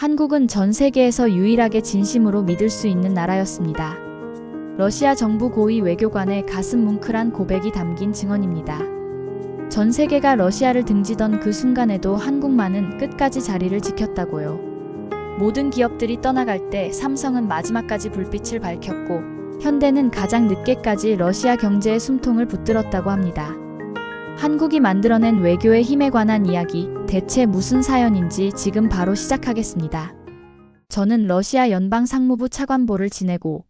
한국은 전 세계에서 유일하게 진심으로 믿을 수 있는 나라였습니다. 러시아 정부 고위 외교관의 가슴 뭉클한 고백이 담긴 증언입니다. 전 세계가 러시아를 등지던 그 순간에도 한국만은 끝까지 자리를 지켰다고요. 모든 기업들이 떠나갈 때 삼성은 마지막까지 불빛을 밝혔고 현대는 가장 늦게까지 러시아 경제의 숨통을 붙들었다고 합니다. 한국이 만들어낸 외교의 힘에 관한 이야기, 대체 무슨 사연인지 지금 바로 시작하겠습니다. 저는 러시아 연방 상무부 차관보를 지내고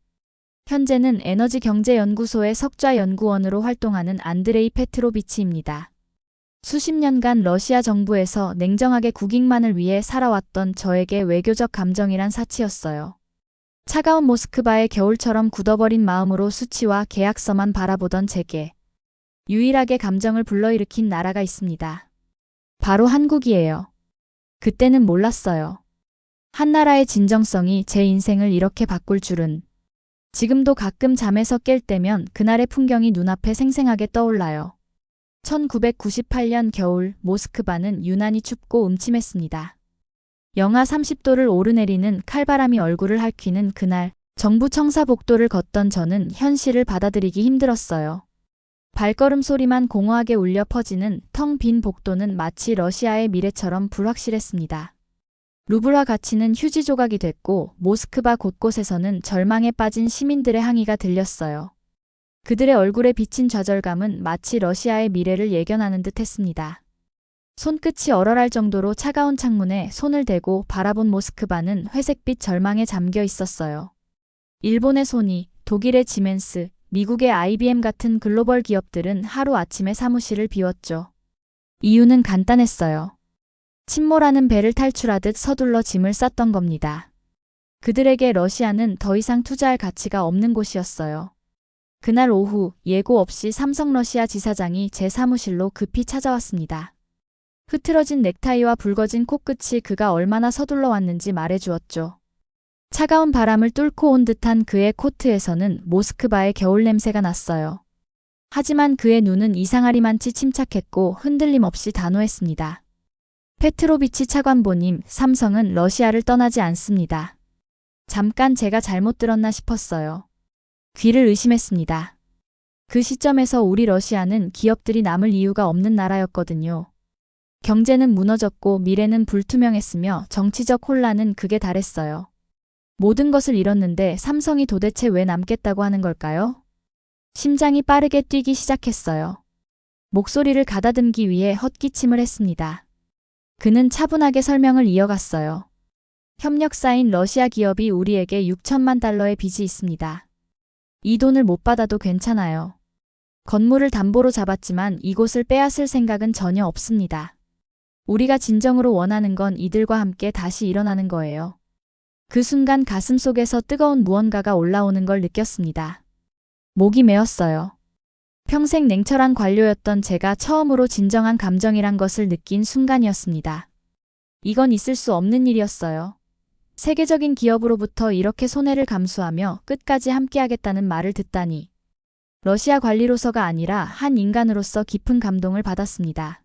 현재는 에너지경제연구소의 석좌연구원으로 활동하는 안드레이 페트로비치입니다. 수십 년간 러시아 정부에서 냉정하게 국익만을 위해 살아왔던 저에게 외교적 감정이란 사치였어요. 차가운 모스크바의 겨울처럼 굳어버린 마음으로 수치와 계약서만 바라보던 제게 유일하게 감정을 불러일으킨 나라가 있습니다. 바로 한국이에요. 그때는 몰랐어요. 한 나라의 진정성이 제 인생을 이렇게 바꿀 줄은. 지금도 가끔 잠에서 깰 때면 그날의 풍경이 눈앞에 생생하게 떠올라요. 1998년 겨울 모스크바는 유난히 춥고 음침했습니다. 영하 30도를 오르내리는 칼바람이 얼굴을 핥히는 그날 정부 청사복도를 걷던 저는 현실을 받아들이기 힘들었어요. 발걸음 소리만 공허하게 울려 퍼지는 텅 빈 복도는 마치 러시아의 미래처럼 불확실했습니다. 루블화 가치는 휴지 조각이 됐고 모스크바 곳곳에서는 절망에 빠진 시민들의 항의가 들렸어요. 그들의 얼굴에 비친 좌절감은 마치 러시아의 미래를 예견하는 듯 했습니다. 손끝이 얼얼할 정도로 차가운 창문에 손을 대고 바라본 모스크바는 회색빛 절망에 잠겨 있었어요. 일본의 소니, 독일의 지멘스, 미국의 IBM 같은 글로벌 기업들은 하루아침에 사무실을 비웠죠. 이유는 간단했어요. 침몰하는 배를 탈출하듯 서둘러 짐을 쌌던 겁니다. 그들에게 러시아는 더 이상 투자할 가치가 없는 곳이었어요. 그날 오후 예고 없이 삼성 러시아 지사장이 제 사무실로 급히 찾아왔습니다. 흐트러진 넥타이와 붉어진 코끝이 그가 얼마나 서둘러 왔는지 말해주었죠. 차가운 바람을 뚫고 온 듯한 그의 코트에서는 모스크바의 겨울 냄새가 났어요. 하지만 그의 눈은 이상하리만치 침착했고 흔들림 없이 단호했습니다. 페트로비치 차관보님, 삼성은 러시아를 떠나지 않습니다. 잠깐 제가 잘못 들었나 싶었어요. 귀를 의심했습니다. 그 시점에서 우리 러시아는 기업들이 남을 이유가 없는 나라였거든요. 경제는 무너졌고 미래는 불투명했으며 정치적 혼란은 극에 달했어요. 모든 것을 잃었는데 삼성이 도대체 왜 남겠다고 하는 걸까요? 심장이 빠르게 뛰기 시작했어요. 목소리를 가다듬기 위해 헛기침을 했습니다. 그는 차분하게 설명을 이어갔어요. 협력사인 러시아 기업이 우리에게 6천만 달러의 빚이 있습니다. 이 돈을 못 받아도 괜찮아요. 건물을 담보로 잡았지만 이곳을 빼앗을 생각은 전혀 없습니다. 우리가 진정으로 원하는 건 이들과 함께 다시 일어나는 거예요. 그 순간 가슴 속에서 뜨거운 무언가가 올라오는 걸 느꼈습니다. 목이 메었어요. 평생 냉철한 관료였던 제가 처음으로 진정한 감정이란 것을 느낀 순간이었습니다. 이건 있을 수 없는 일이었어요. 세계적인 기업으로부터 이렇게 손해를 감수하며 끝까지 함께하겠다는 말을 듣다니. 러시아 관리로서가 아니라 한 인간으로서 깊은 감동을 받았습니다.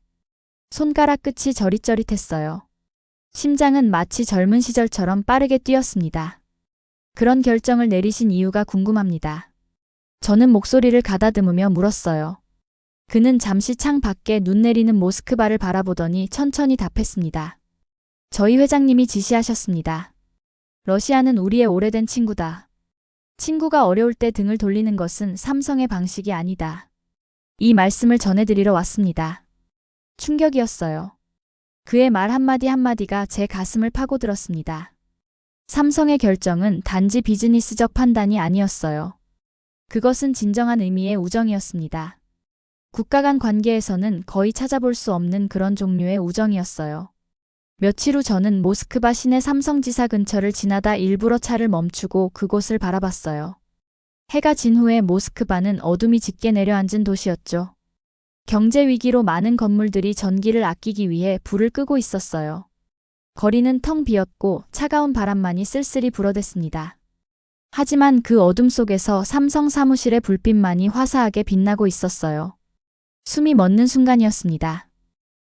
손가락 끝이 저릿저릿했어요. 심장은 마치 젊은 시절처럼 빠르게 뛰었습니다. 그런 결정을 내리신 이유가 궁금합니다. 저는 목소리를 가다듬으며 물었어요. 그는 잠시 창 밖에 눈 내리는 모스크바를 바라보더니 천천히 답했습니다. 저희 회장님이 지시하셨습니다. 러시아는 우리의 오래된 친구다. 친구가 어려울 때 등을 돌리는 것은 삼성의 방식이 아니다. 이 말씀을 전해드리러 왔습니다. 충격이었어요. 그의 말 한마디 한마디가 제 가슴을 파고들었습니다. 삼성의 결정은 단지 비즈니스적 판단이 아니었어요. 그것은 진정한 의미의 우정이었습니다. 국가 간 관계에서는 거의 찾아볼 수 없는 그런 종류의 우정이었어요. 며칠 후 저는 모스크바 시내 삼성지사 근처를 지나다 일부러 차를 멈추고 그곳을 바라봤어요. 해가 진 후에 모스크바는 어둠이 짙게 내려앉은 도시였죠. 경제 위기로 많은 건물들이 전기를 아끼기 위해 불을 끄고 있었어요. 거리는 텅 비었고 차가운 바람만이 쓸쓸히 불어댔습니다. 하지만 그 어둠 속에서 삼성 사무실의 불빛만이 화사하게 빛나고 있었어요. 숨이 멎는 순간이었습니다.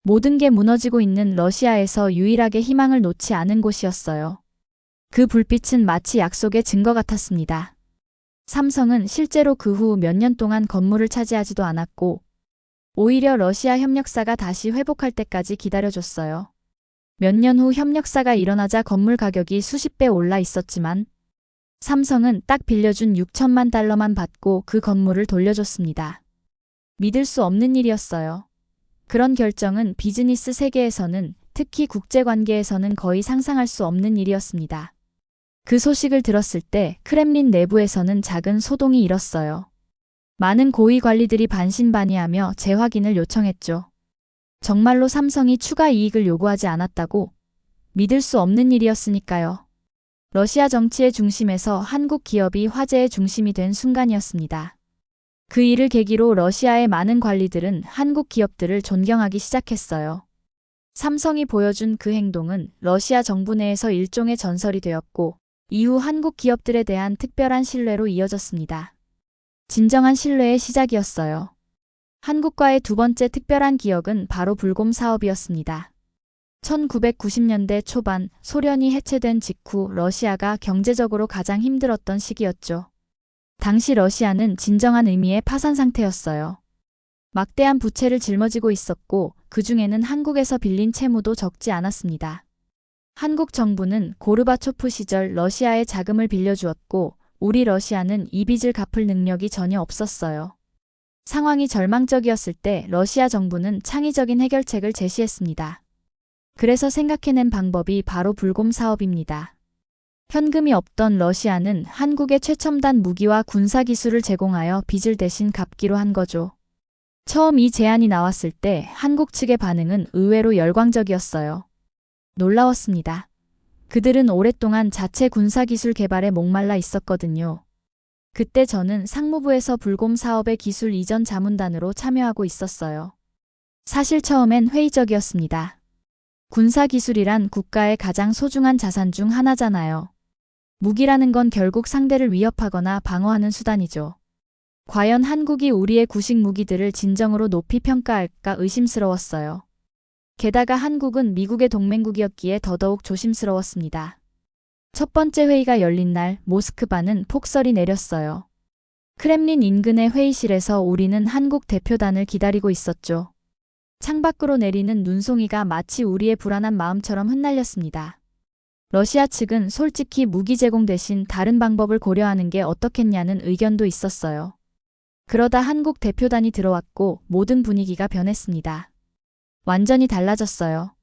모든 게 무너지고 있는 러시아에서 유일하게 희망을 놓지 않은 곳이었어요. 그 불빛은 마치 약속의 증거 같았습니다. 삼성은 실제로 그 후 몇 년 동안 건물을 차지하지도 않았고, 오히려 러시아 협력사가 다시 회복할 때까지 기다려줬어요. 몇 년 후 협력사가 일어나자 건물 가격이 수십 배 올라 있었지만, 삼성은 딱 빌려준 6천만 달러만 받고 그 건물을 돌려줬습니다. 믿을 수 없는 일이었어요. 그런 결정은 비즈니스 세계에서는 특히 국제관계에서는 거의 상상할 수 없는 일이었습니다. 그 소식을 들었을 때 크렘린 내부에서는 작은 소동이 일었어요. 많은 고위 관리들이 반신반의하며 재확인을 요청했죠. 정말로 삼성이 추가 이익을 요구하지 않았다고? 믿을 수 없는 일이었으니까요. 러시아 정치의 중심에서 한국 기업이 화제의 중심이 된 순간이었습니다. 그 일을 계기로 러시아의 많은 관리들은 한국 기업들을 존경하기 시작했어요. 삼성이 보여준 그 행동은 러시아 정부 내에서 일종의 전설이 되었고, 이후 한국 기업들에 대한 특별한 신뢰로 이어졌습니다. 진정한 신뢰의 시작이었어요. 한국과의 두 번째 특별한 기억은 바로 불곰 사업이었습니다. 1990년대 초반 소련이 해체된 직후 러시아가 경제적으로 가장 힘들었던 시기였죠. 당시 러시아는 진정한 의미의 파산 상태였어요. 막대한 부채를 짊어지고 있었고 그 중에는 한국에서 빌린 채무도 적지 않았습니다. 한국 정부는 고르바초프 시절 러시아에 자금을 빌려주었고 우리 러시아는 이 빚을 갚을 능력이 전혀 없었어요. 상황이 절망적이었을 때 러시아 정부는 창의적인 해결책을 제시했습니다. 그래서 생각해낸 방법이 바로 불곰 사업입니다. 현금이 없던 러시아는 한국에 최첨단 무기와 군사 기술을 제공하여 빚을 대신 갚기로 한 거죠. 처음 이 제안이 나왔을 때 한국 측의 반응은 의외로 열광적이었어요. 놀라웠습니다. 그들은 오랫동안 자체 군사 기술 개발에 목말라 있었거든요. 그때 저는 상무부에서 불곰 사업의 기술 이전 자문단으로 참여하고 있었어요. 사실 처음엔 회의적이었습니다. 군사 기술이란 국가의 가장 소중한 자산 중 하나잖아요. 무기라는 건 결국 상대를 위협하거나 방어하는 수단이죠. 과연 한국이 우리의 구식 무기들을 진정으로 높이 평가할까 의심스러웠어요. 게다가 한국은 미국의 동맹국이었기에 더더욱 조심스러웠습니다. 첫 번째 회의가 열린 날 모스크바는 폭설이 내렸어요. 크렘린 인근의 회의실에서 우리는 한국 대표단을 기다리고 있었죠. 창밖으로 내리는 눈송이가 마치 우리의 불안한 마음처럼 흩날렸습니다. 러시아 측은 솔직히 무기 제공 대신 다른 방법을 고려하는 게 어떻겠냐는 의견도 있었어요. 그러다 한국 대표단이 들어왔고 모든 분위기가 변했습니다. 완전히 달라졌어요.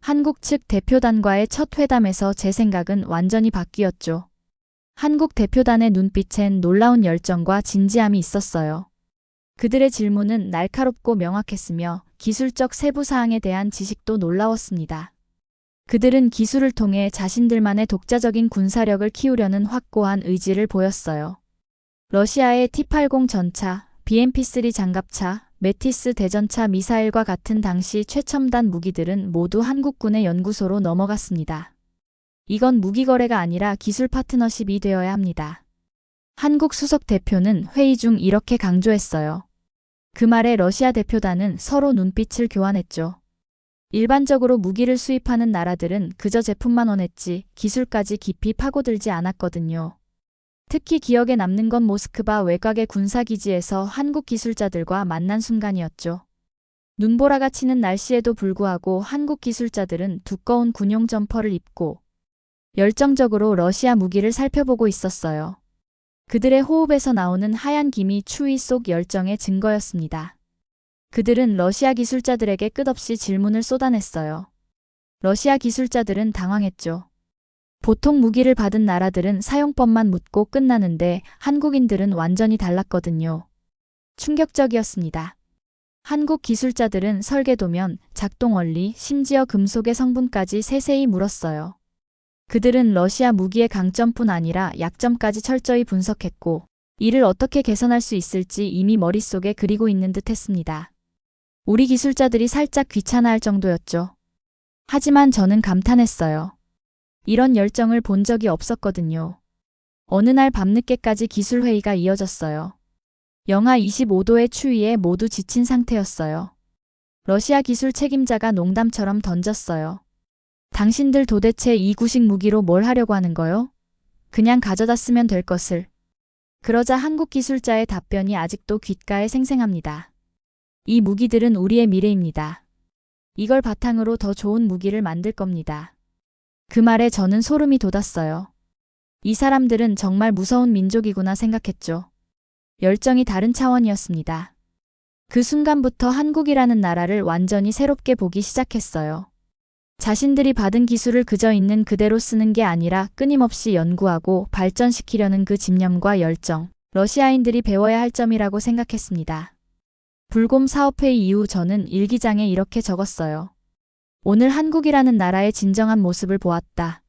한국 측 대표단과의 첫 회담에서 제 생각은 완전히 바뀌었죠. 한국 대표단의 눈빛엔 놀라운 열정과 진지함이 있었어요. 그들의 질문은 날카롭고 명확했으며 기술적 세부 사항에 대한 지식도 놀라웠습니다. 그들은 기술을 통해 자신들만의 독자적인 군사력을 키우려는 확고한 의지를 보였어요. 러시아의 T-80 전차, BMP-3 장갑차, 메티스 대전차 미사일과 같은 당시 최첨단 무기들은 모두 한국군의 연구소로 넘어갔습니다. 이건 무기 거래가 아니라 기술 파트너십이 되어야 합니다. 한국 수석 대표는 회의 중 이렇게 강조했어요. 그 말에 러시아 대표단은 서로 눈빛을 교환했죠. 일반적으로 무기를 수입하는 나라들은 그저 제품만 원했지 기술까지 깊이 파고들지 않았거든요. 특히 기억에 남는 건 모스크바 외곽의 군사기지에서 한국 기술자들과 만난 순간이었죠. 눈보라가 치는 날씨에도 불구하고 한국 기술자들은 두꺼운 군용 점퍼를 입고 열정적으로 러시아 무기를 살펴보고 있었어요. 그들의 호흡에서 나오는 하얀 김이 추위 속 열정의 증거였습니다. 그들은 러시아 기술자들에게 끝없이 질문을 쏟아냈어요. 러시아 기술자들은 당황했죠. 보통 무기를 받은 나라들은 사용법만 묻고 끝나는데 한국인들은 완전히 달랐거든요. 충격적이었습니다. 한국 기술자들은 설계도면, 작동 원리, 심지어 금속의 성분까지 세세히 물었어요. 그들은 러시아 무기의 강점뿐 아니라 약점까지 철저히 분석했고, 이를 어떻게 개선할 수 있을지 이미 머릿속에 그리고 있는 듯 했습니다. 우리 기술자들이 살짝 귀찮아할 정도였죠. 하지만 저는 감탄했어요. 이런 열정을 본 적이 없었거든요. 어느 날 밤늦게까지 기술회의가 이어졌어요. 영하 25도의 추위에 모두 지친 상태였어요. 러시아 기술 책임자가 농담처럼 던졌어요. 당신들 도대체 이 구식 무기로 뭘 하려고 하는 거요? 그냥 가져다 쓰면 될 것을. 그러자 한국 기술자의 답변이 아직도 귓가에 생생합니다. 이 무기들은 우리의 미래입니다. 이걸 바탕으로 더 좋은 무기를 만들 겁니다. 그 말에 저는 소름이 돋았어요. 이 사람들은 정말 무서운 민족이구나 생각했죠. 열정이 다른 차원이었습니다. 그 순간부터 한국이라는 나라를 완전히 새롭게 보기 시작했어요. 자신들이 받은 기술을 그저 있는 그대로 쓰는 게 아니라 끊임없이 연구하고 발전시키려는 그 집념과 열정, 러시아인들이 배워야 할 점이라고 생각했습니다. 불곰 사업회의 이후 저는 일기장에 이렇게 적었어요. 오늘 한국이라는 나라의 진정한 모습을 보았다.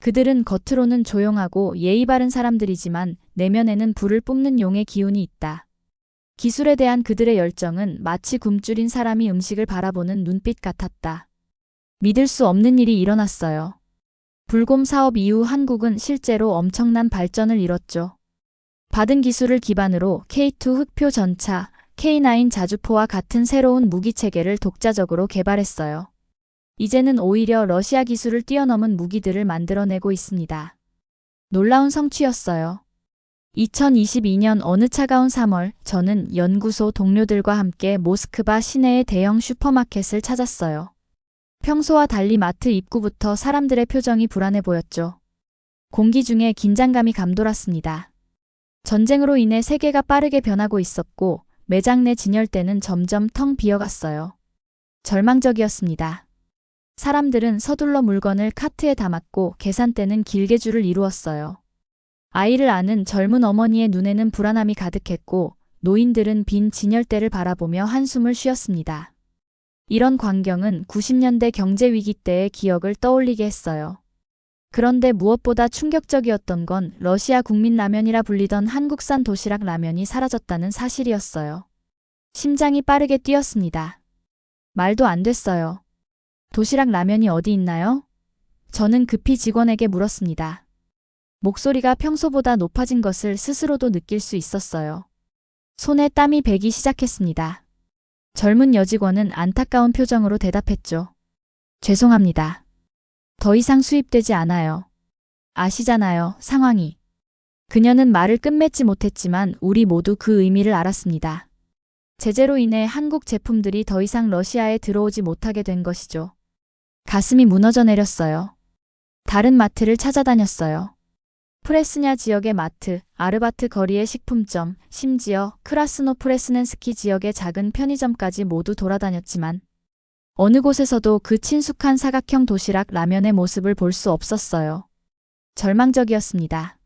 그들은 겉으로는 조용하고 예의 바른 사람들이지만 내면에는 불을 뿜는 용의 기운이 있다. 기술에 대한 그들의 열정은 마치 굶주린 사람이 음식을 바라보는 눈빛 같았다. 믿을 수 없는 일이 일어났어요. 불곰 사업 이후 한국은 실제로 엄청난 발전을 이뤘죠. 받은 기술을 기반으로 K2 흑표 전차, K9 자주포와 같은 새로운 무기 체계를 독자적으로 개발했어요. 이제는 오히려 러시아 기술을 뛰어넘은 무기들을 만들어내고 있습니다. 놀라운 성취였어요. 2022년 어느 차가운 3월, 저는 연구소 동료들과 함께 모스크바 시내의 대형 슈퍼마켓을 찾았어요. 평소와 달리 마트 입구부터 사람들의 표정이 불안해 보였죠. 공기 중에 긴장감이 감돌았습니다. 전쟁으로 인해 세계가 빠르게 변하고 있었고, 매장 내 진열대는 점점 텅 비어갔어요. 절망적이었습니다. 사람들은 서둘러 물건을 카트에 담았고 계산대는 길게 줄을 이루었어요. 아이를 아는 젊은 어머니의 눈에는 불안함이 가득했고 노인들은 빈 진열대를 바라보며 한숨을 쉬었습니다. 이런 광경은 90년대 경제 위기 때의 기억을 떠올리게 했어요. 그런데 무엇보다 충격적이었던 건 러시아 국민 라면이라 불리던 한국산 도시락 라면이 사라졌다는 사실이었어요. 심장이 빠르게 뛰었습니다. 말도 안 됐어요. 도시락 라면이 어디 있나요? 저는 급히 직원에게 물었습니다. 목소리가 평소보다 높아진 것을 스스로도 느낄 수 있었어요. 손에 땀이 배기 시작했습니다. 젊은 여직원은 안타까운 표정으로 대답했죠. 죄송합니다. 더 이상 수입되지 않아요. 아시잖아요, 상황이. 그녀는 말을 끝맺지 못했지만 우리 모두 그 의미를 알았습니다. 제재로 인해 한국 제품들이 더 이상 러시아에 들어오지 못하게 된 것이죠. 가슴이 무너져 내렸어요. 다른 마트를 찾아다녔어요. 프레스냐 지역의 마트, 아르바트 거리의 식품점, 심지어 크라스노 프레스넨스키 지역의 작은 편의점까지 모두 돌아다녔지만 어느 곳에서도 그 친숙한 사각형 도시락 라면의 모습을 볼 수 없었어요. 절망적이었습니다.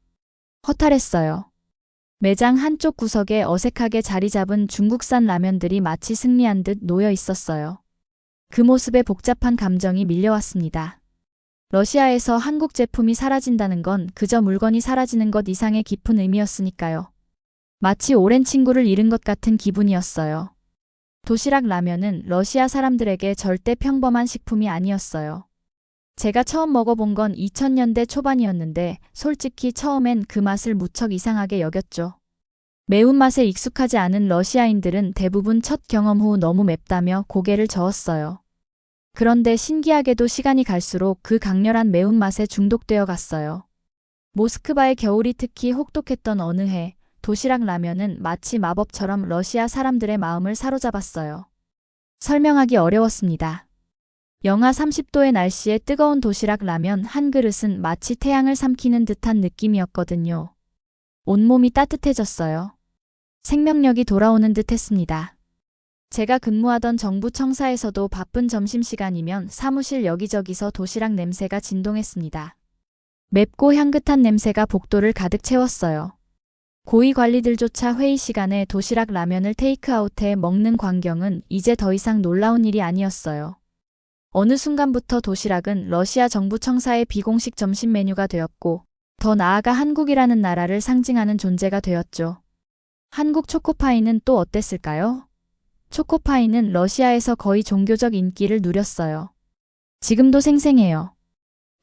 허탈했어요. 매장 한쪽 구석에 어색하게 자리 잡은 중국산 라면들이 마치 승리한 듯 놓여 있었어요. 그 모습에 복잡한 감정이 밀려왔습니다. 러시아에서 한국 제품이 사라진다는 건 그저 물건이 사라지는 것 이상의 깊은 의미였으니까요. 마치 오랜 친구를 잃은 것 같은 기분이었어요. 도시락 라면은 러시아 사람들에게 절대 평범한 식품이 아니었어요. 제가 처음 먹어본 건 2000년대 초반이었는데 솔직히 처음엔 그 맛을 무척 이상하게 여겼죠. 매운맛에 익숙하지 않은 러시아인들은 대부분 첫 경험 후 너무 맵다며 고개를 저었어요. 그런데 신기하게도 시간이 갈수록 그 강렬한 매운맛에 중독되어 갔어요. 모스크바의 겨울이 특히 혹독했던 어느 해, 도시락 라면은 마치 마법처럼 러시아 사람들의 마음을 사로잡았어요. 설명하기 어려웠습니다. 영하 30도의 날씨에 뜨거운 도시락 라면 한 그릇은 마치 태양을 삼키는 듯한 느낌이었거든요. 온몸이 따뜻해졌어요. 생명력이 돌아오는 듯 했습니다. 제가 근무하던 정부 청사에서도 바쁜 점심시간이면 사무실 여기저기서 도시락 냄새가 진동했습니다. 맵고 향긋한 냄새가 복도를 가득 채웠어요. 고위 관리들조차 회의 시간에 도시락 라면을 테이크아웃해 먹는 광경은 이제 더 이상 놀라운 일이 아니었어요. 어느 순간부터 도시락은 러시아 정부 청사의 비공식 점심 메뉴가 되었고, 더 나아가 한국이라는 나라를 상징하는 존재가 되었죠. 한국 초코파이는 또 어땠을까요? 초코파이는 러시아에서 거의 종교적 인기를 누렸어요. 지금도 생생해요.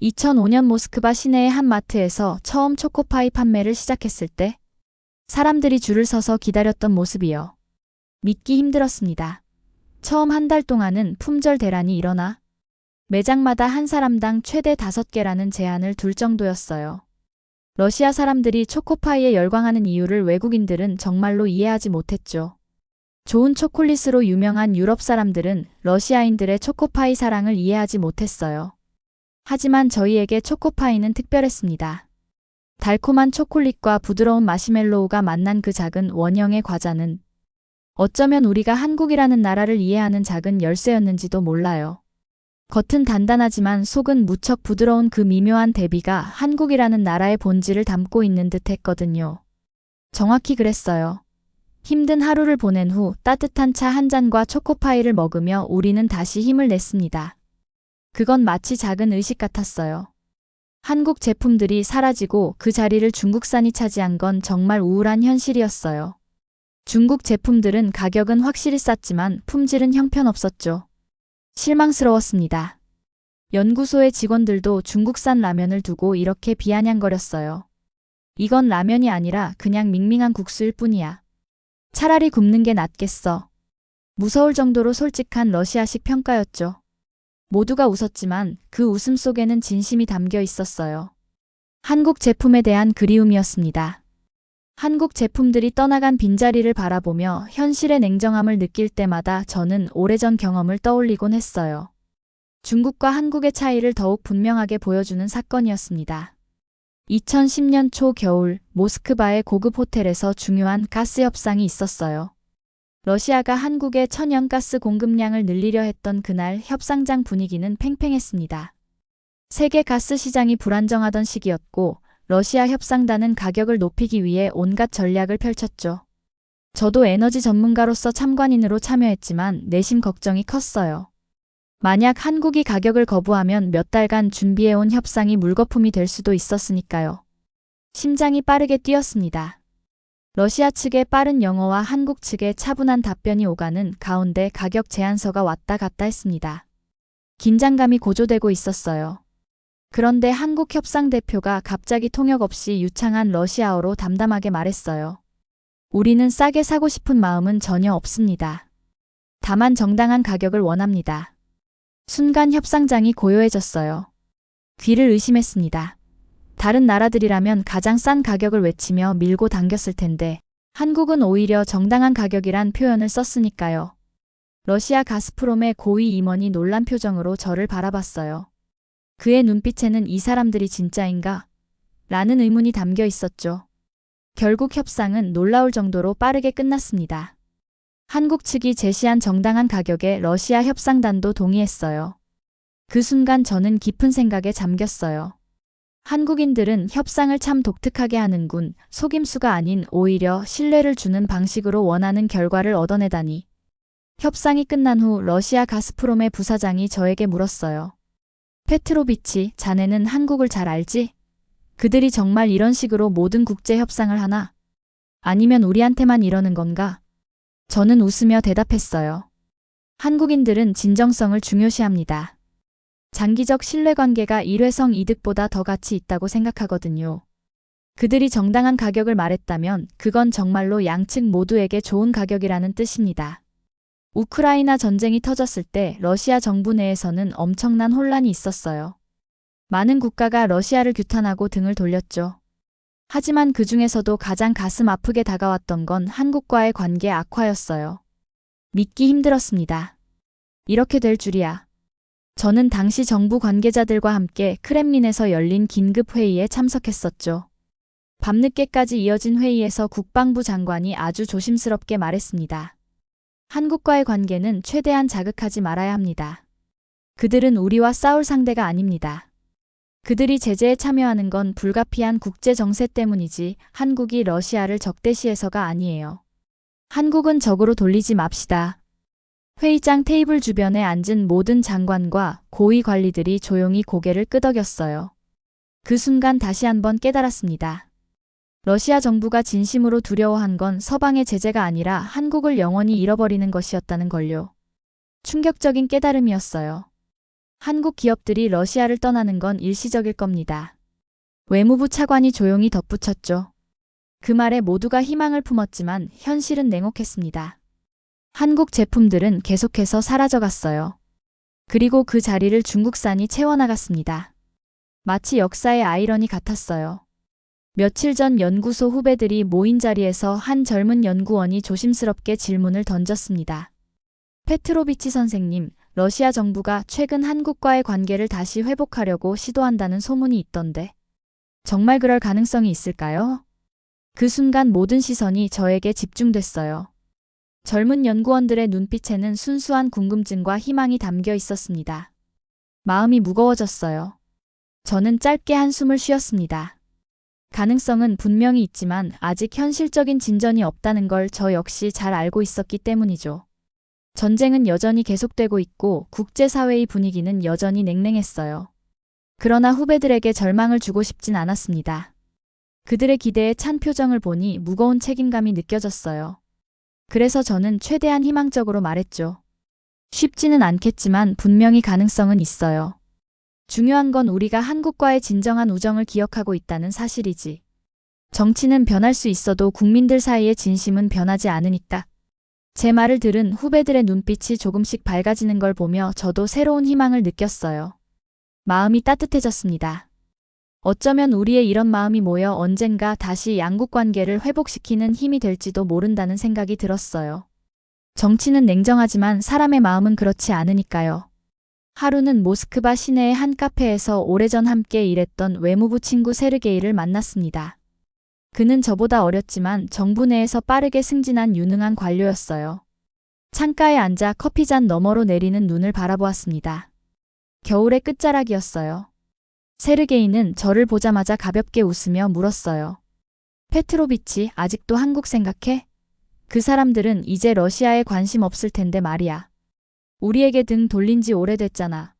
2005년 모스크바 시내의 한 마트에서 처음 초코파이 판매를 시작했을 때 사람들이 줄을 서서 기다렸던 모습이요. 믿기 힘들었습니다. 처음 한 달 동안은 품절 대란이 일어나 매장마다 한 사람당 최대 5개라는 제한을 둘 정도였어요. 러시아 사람들이 초코파이에 열광하는 이유를 외국인들은 정말로 이해하지 못했죠. 좋은 초콜릿으로 유명한 유럽 사람들은 러시아인들의 초코파이 사랑을 이해하지 못했어요. 하지만 저희에게 초코파이는 특별했습니다. 달콤한 초콜릿과 부드러운 마시멜로우가 만난 그 작은 원형의 과자는 어쩌면 우리가 한국이라는 나라를 이해하는 작은 열쇠였는지도 몰라요. 겉은 단단하지만 속은 무척 부드러운 그 미묘한 대비가 한국이라는 나라의 본질을 담고 있는 듯 했거든요. 정확히 그랬어요. 힘든 하루를 보낸 후 따뜻한 차 한 잔과 초코파이를 먹으며 우리는 다시 힘을 냈습니다. 그건 마치 작은 의식 같았어요. 한국 제품들이 사라지고 그 자리를 중국산이 차지한 건 정말 우울한 현실이었어요. 중국 제품들은 가격은 확실히 쌌지만 품질은 형편없었죠. 실망스러웠습니다. 연구소의 직원들도 중국산 라면을 두고 이렇게 비아냥거렸어요. 이건 라면이 아니라 그냥 밍밍한 국수일 뿐이야. 차라리 굽는 게 낫겠어. 무서울 정도로 솔직한 러시아식 평가였죠. 모두가 웃었지만 그 웃음 속에는 진심이 담겨 있었어요. 한국 제품에 대한 그리움이었습니다. 한국 제품들이 떠나간 빈자리를 바라보며 현실의 냉정함을 느낄 때마다 저는 오래전 경험을 떠올리곤 했어요. 중국과 한국의 차이를 더욱 분명하게 보여주는 사건이었습니다. 2010년 초 겨울 모스크바의 고급 호텔에서 중요한 가스 협상이 있었어요. 러시아가 한국의 천연가스 공급량을 늘리려 했던 그날 협상장 분위기는 팽팽했습니다. 세계 가스 시장이 불안정하던 시기였고 러시아 협상단은 가격을 높이기 위해 온갖 전략을 펼쳤죠. 저도 에너지 전문가로서 참관인으로 참여했지만 내심 걱정이 컸어요. 만약 한국이 가격을 거부하면 몇 달간 준비해온 협상이 물거품이 될 수도 있었으니까요. 심장이 빠르게 뛰었습니다. 러시아 측의 빠른 영어와 한국 측의 차분한 답변이 오가는 가운데 가격 제안서가 왔다 갔다 했습니다. 긴장감이 고조되고 있었어요. 그런데 한국 협상 대표가 갑자기 통역 없이 유창한 러시아어로 담담하게 말했어요. 우리는 싸게 사고 싶은 마음은 전혀 없습니다. 다만 정당한 가격을 원합니다. 순간 협상장이 고요해졌어요. 귀를 의심했습니다. 다른 나라들이라면 가장 싼 가격을 외치며 밀고 당겼을 텐데 한국은 오히려 정당한 가격이란 표현을 썼으니까요. 러시아 가스프롬의 고위 임원이 놀란 표정으로 저를 바라봤어요. 그의 눈빛에는 이 사람들이 진짜인가? 라는 의문이 담겨 있었죠. 결국 협상은 놀라울 정도로 빠르게 끝났습니다. 한국 측이 제시한 정당한 가격에 러시아 협상단도 동의했어요. 그 순간 저는 깊은 생각에 잠겼어요. 한국인들은 협상을 참 독특하게 하는군. 속임수가 아닌 오히려 신뢰를 주는 방식으로 원하는 결과를 얻어내다니. 협상이 끝난 후 러시아 가스프롬의 부사장이 저에게 물었어요. 페트로비치, 자네는 한국을 잘 알지? 그들이 정말 이런 식으로 모든 국제 협상을 하나? 아니면 우리한테만 이러는 건가? 저는 웃으며 대답했어요. 한국인들은 진정성을 중요시합니다. 장기적 신뢰관계가 일회성 이득보다 더 가치 있다고 생각하거든요. 그들이 정당한 가격을 말했다면 그건 정말로 양측 모두에게 좋은 가격이라는 뜻입니다. 우크라이나 전쟁이 터졌을 때 러시아 정부 내에서는 엄청난 혼란이 있었어요. 많은 국가가 러시아를 규탄하고 등을 돌렸죠. 하지만 그 중에서도 가장 가슴 아프게 다가왔던 건 한국과의 관계 악화였어요. 믿기 힘들었습니다. 이렇게 될 줄이야. 저는 당시 정부 관계자들과 함께 크렘린에서 열린 긴급 회의에 참석했었죠. 밤늦게까지 이어진 회의에서 국방부 장관이 아주 조심스럽게 말했습니다. 한국과의 관계는 최대한 자극하지 말아야 합니다. 그들은 우리와 싸울 상대가 아닙니다. 그들이 제재에 참여하는 건 불가피한 국제 정세 때문이지 한국이 러시아를 적대시해서가 아니에요. 한국은 적으로 돌리지 맙시다. 회의장 테이블 주변에 앉은 모든 장관과 고위 관리들이 조용히 고개를 끄덕였어요. 그 순간 다시 한번 깨달았습니다. 러시아 정부가 진심으로 두려워한 건 서방의 제재가 아니라 한국을 영원히 잃어버리는 것이었다는 걸요. 충격적인 깨달음이었어요. 한국 기업들이 러시아를 떠나는 건 일시적일 겁니다. 외무부 차관이 조용히 덧붙였죠. 그 말에 모두가 희망을 품었지만 현실은 냉혹했습니다. 한국 제품들은 계속해서 사라져갔어요. 그리고 그 자리를 중국산이 채워나갔습니다. 마치 역사의 아이러니 같았어요. 며칠 전 연구소 후배들이 모인 자리에서 한 젊은 연구원이 조심스럽게 질문을 던졌습니다. 페트로비치 선생님, 러시아 정부가 최근 한국과의 관계를 다시 회복하려고 시도한다는 소문이 있던데. 정말 그럴 가능성이 있을까요? 그 순간 모든 시선이 저에게 집중됐어요. 젊은 연구원들의 눈빛에는 순수한 궁금증과 희망이 담겨 있었습니다. 마음이 무거워졌어요. 저는 짧게 한숨을 쉬었습니다. 가능성은 분명히 있지만 아직 현실적인 진전이 없다는 걸 저 역시 잘 알고 있었기 때문이죠. 전쟁은 여전히 계속되고 있고 국제사회의 분위기는 여전히 냉랭했어요. 그러나 후배들에게 절망을 주고 싶진 않았습니다. 그들의 기대에 찬 표정을 보니 무거운 책임감이 느껴졌어요. 그래서 저는 최대한 희망적으로 말했죠. 쉽지는 않겠지만 분명히 가능성은 있어요. 중요한 건 우리가 한국과의 진정한 우정을 기억하고 있다는 사실이지. 정치는 변할 수 있어도 국민들 사이의 진심은 변하지 않으니까. 제 말을 들은 후배들의 눈빛이 조금씩 밝아지는 걸 보며 저도 새로운 희망을 느꼈어요. 마음이 따뜻해졌습니다. 어쩌면 우리의 이런 마음이 모여 언젠가 다시 양국 관계를 회복시키는 힘이 될지도 모른다는 생각이 들었어요. 정치는 냉정하지만 사람의 마음은 그렇지 않으니까요. 하루는 모스크바 시내의 한 카페에서 오래전 함께 일했던 외무부 친구 세르게이를 만났습니다. 그는 저보다 어렸지만 정부 내에서 빠르게 승진한 유능한 관료였어요. 창가에 앉아 커피잔 너머로 내리는 눈을 바라보았습니다. 겨울의 끝자락이었어요. 세르게이는 저를 보자마자 가볍게 웃으며 물었어요. 페트로비치, 아직도 한국 생각해? 그 사람들은 이제 러시아에 관심 없을 텐데 말이야. 우리에게 등 돌린 지 오래됐잖아.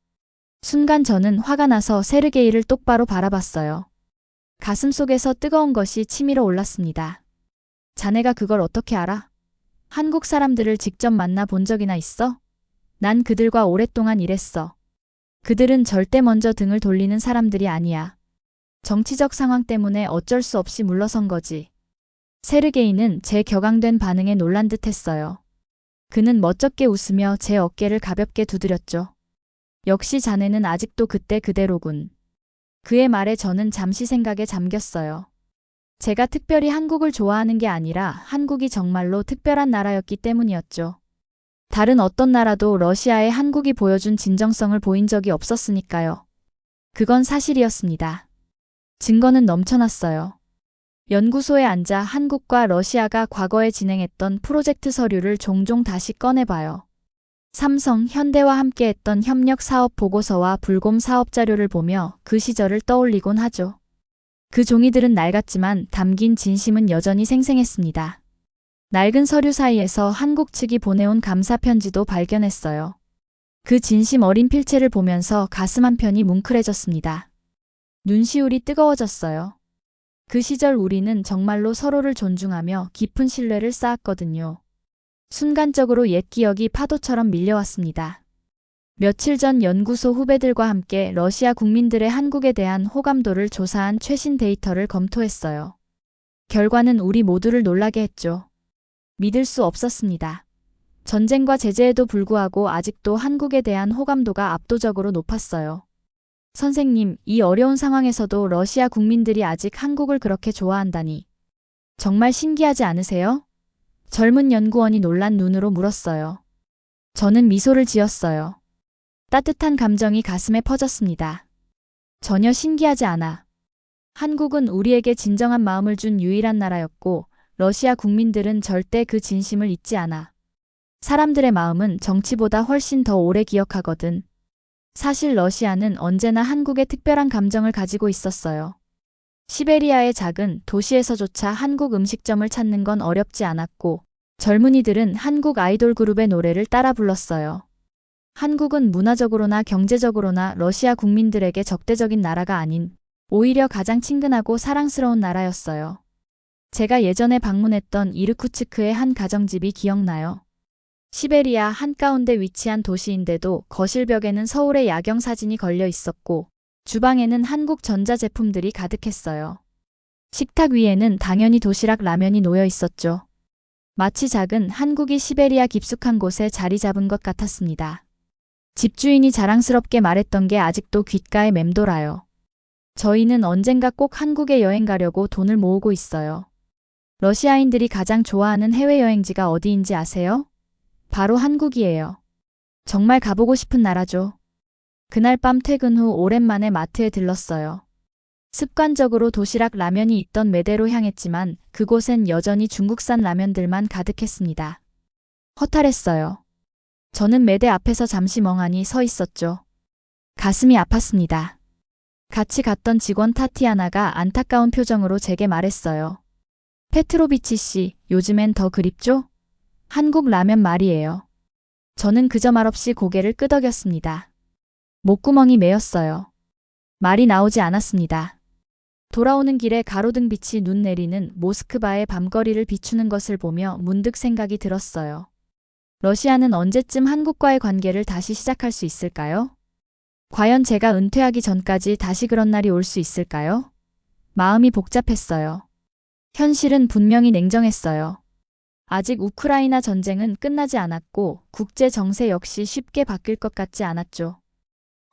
순간 저는 화가 나서 세르게이를 똑바로 바라봤어요. 가슴 속에서 뜨거운 것이 치밀어 올랐습니다. 자네가 그걸 어떻게 알아? 한국 사람들을 직접 만나 본 적이나 있어? 난 그들과 오랫동안 일했어. 그들은 절대 먼저 등을 돌리는 사람들이 아니야. 정치적 상황 때문에 어쩔 수 없이 물러선 거지. 세르게이는 제 격앙된 반응에 놀란 듯 했어요. 그는 멋쩍게 웃으며 제 어깨를 가볍게 두드렸죠. 역시 자네는 아직도 그때 그대로군. 그의 말에 저는 잠시 생각에 잠겼어요. 제가 특별히 한국을 좋아하는 게 아니라 한국이 정말로 특별한 나라였기 때문이었죠. 다른 어떤 나라도 러시아에 한국이 보여준 진정성을 보인 적이 없었으니까요. 그건 사실이었습니다. 증거는 넘쳐났어요. 연구소에 앉아 한국과 러시아가 과거에 진행했던 프로젝트 서류를 종종 다시 꺼내봐요. 삼성, 현대와 함께했던 협력 사업 보고서와 불곰 사업 자료를 보며 그 시절을 떠올리곤 하죠. 그 종이들은 낡았지만 담긴 진심은 여전히 생생했습니다. 낡은 서류 사이에서 한국 측이 보내온 감사 편지도 발견했어요. 그 진심 어린 필체를 보면서 가슴 한편이 뭉클해졌습니다. 눈시울이 뜨거워졌어요. 그 시절 우리는 정말로 서로를 존중하며 깊은 신뢰를 쌓았거든요. 순간적으로 옛 기억이 파도처럼 밀려왔습니다. 며칠 전 연구소 후배들과 함께 러시아 국민들의 한국에 대한 호감도를 조사한 최신 데이터를 검토했어요. 결과는 우리 모두를 놀라게 했죠. 믿을 수 없었습니다. 전쟁과 제재에도 불구하고 아직도 한국에 대한 호감도가 압도적으로 높았어요. 선생님, 이 어려운 상황에서도 러시아 국민들이 아직 한국을 그렇게 좋아한다니. 정말 신기하지 않으세요? 젊은 연구원이 놀란 눈으로 물었어요. 저는 미소를 지었어요. 따뜻한 감정이 가슴에 퍼졌습니다. 전혀 신기하지 않아. 한국은 우리에게 진정한 마음을 준 유일한 나라였고, 러시아 국민들은 절대 그 진심을 잊지 않아. 사람들의 마음은 정치보다 훨씬 더 오래 기억하거든. 사실 러시아는 언제나 한국에 특별한 감정을 가지고 있었어요. 시베리아의 작은 도시에서조차 한국 음식점을 찾는 건 어렵지 않았고, 젊은이들은 한국 아이돌 그룹의 노래를 따라 불렀어요. 한국은 문화적으로나 경제적으로나 러시아 국민들에게 적대적인 나라가 아닌 오히려 가장 친근하고 사랑스러운 나라였어요. 제가 예전에 방문했던 이르쿠츠크의 한 가정집이 기억나요. 시베리아 한가운데 위치한 도시인데도 거실벽에는 서울의 야경 사진이 걸려 있었고 주방에는 한국 전자제품들이 가득했어요. 식탁 위에는 당연히 도시락 라면이 놓여 있었죠. 마치 작은 한국이 시베리아 깊숙한 곳에 자리 잡은 것 같았습니다. 집주인이 자랑스럽게 말했던 게 아직도 귓가에 맴돌아요. 저희는 언젠가 꼭 한국에 여행 가려고 돈을 모으고 있어요. 러시아인들이 가장 좋아하는 해외여행지가 어디인지 아세요? 바로 한국이에요. 정말 가보고 싶은 나라죠. 그날 밤 퇴근 후 오랜만에 마트에 들렀어요. 습관적으로 도시락 라면이 있던 매대로 향했지만 그곳엔 여전히 중국산 라면들만 가득했습니다. 허탈했어요. 저는 매대 앞에서 잠시 멍하니 서 있었죠. 가슴이 아팠습니다. 같이 갔던 직원 타티아나가 안타까운 표정으로 제게 말했어요. 페트로비치 씨, 요즘엔 더 그립죠? 한국 라면 말이에요. 저는 그저 말없이 고개를 끄덕였습니다. 목구멍이 메였어요. 말이 나오지 않았습니다. 돌아오는 길에 가로등 빛이 눈 내리는 모스크바의 밤거리를 비추는 것을 보며 문득 생각이 들었어요. 러시아는 언제쯤 한국과의 관계를 다시 시작할 수 있을까요? 과연 제가 은퇴하기 전까지 다시 그런 날이 올 수 있을까요? 마음이 복잡했어요. 현실은 분명히 냉정했어요. 아직 우크라이나 전쟁은 끝나지 않았고 국제 정세 역시 쉽게 바뀔 것 같지 않았죠.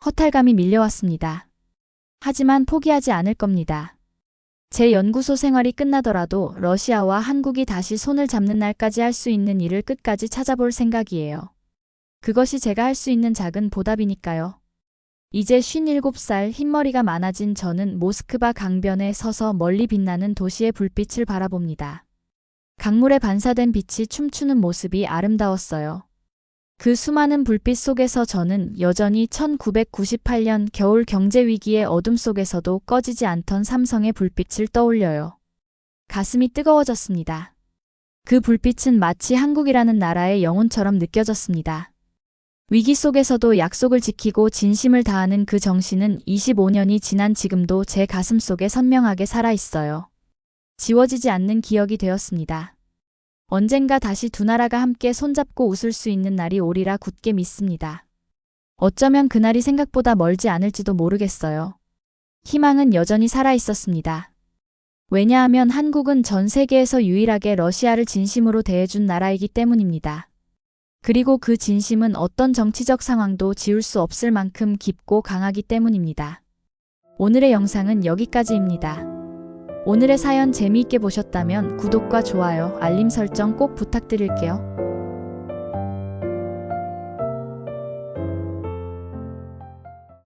허탈감이 밀려왔습니다. 하지만 포기하지 않을 겁니다. 제 연구소 생활이 끝나더라도 러시아와 한국이 다시 손을 잡는 날까지 할 수 있는 일을 끝까지 찾아볼 생각이에요. 그것이 제가 할 수 있는 작은 보답이니까요. 이제 57살 흰머리가 많아진 저는 모스크바 강변에 서서 멀리 빛나는 도시의 불빛을 바라봅니다. 강물에 반사된 빛이 춤추는 모습이 아름다웠어요. 그 수많은 불빛 속에서 저는 여전히 1998년 겨울 경제 위기의 어둠 속에서도 꺼지지 않던 삼성의 불빛을 떠올려요. 가슴이 뜨거워졌습니다. 그 불빛은 마치 한국이라는 나라의 영혼처럼 느껴졌습니다. 위기 속에서도 약속을 지키고 진심을 다하는 그 정신은 25년이 지난 지금도 제 가슴 속에 선명하게 살아있어요. 지워지지 않는 기억이 되었습니다. 언젠가 다시 두 나라가 함께 손잡고 웃을 수 있는 날이 오리라 굳게 믿습니다. 어쩌면 그날이 생각보다 멀지 않을지도 모르겠어요. 희망은 여전히 살아 있었습니다. 왜냐하면 한국은 전 세계에서 유일하게 러시아를 진심으로 대해준 나라이기 때문입니다. 그리고 그 진심은 어떤 정치적 상황도 지울 수 없을 만큼 깊고 강하기 때문입니다. 오늘의 영상은 여기까지입니다. 오늘의 사연 재미있게 보셨다면 구독과 좋아요, 알림 설정 꼭 부탁드릴게요.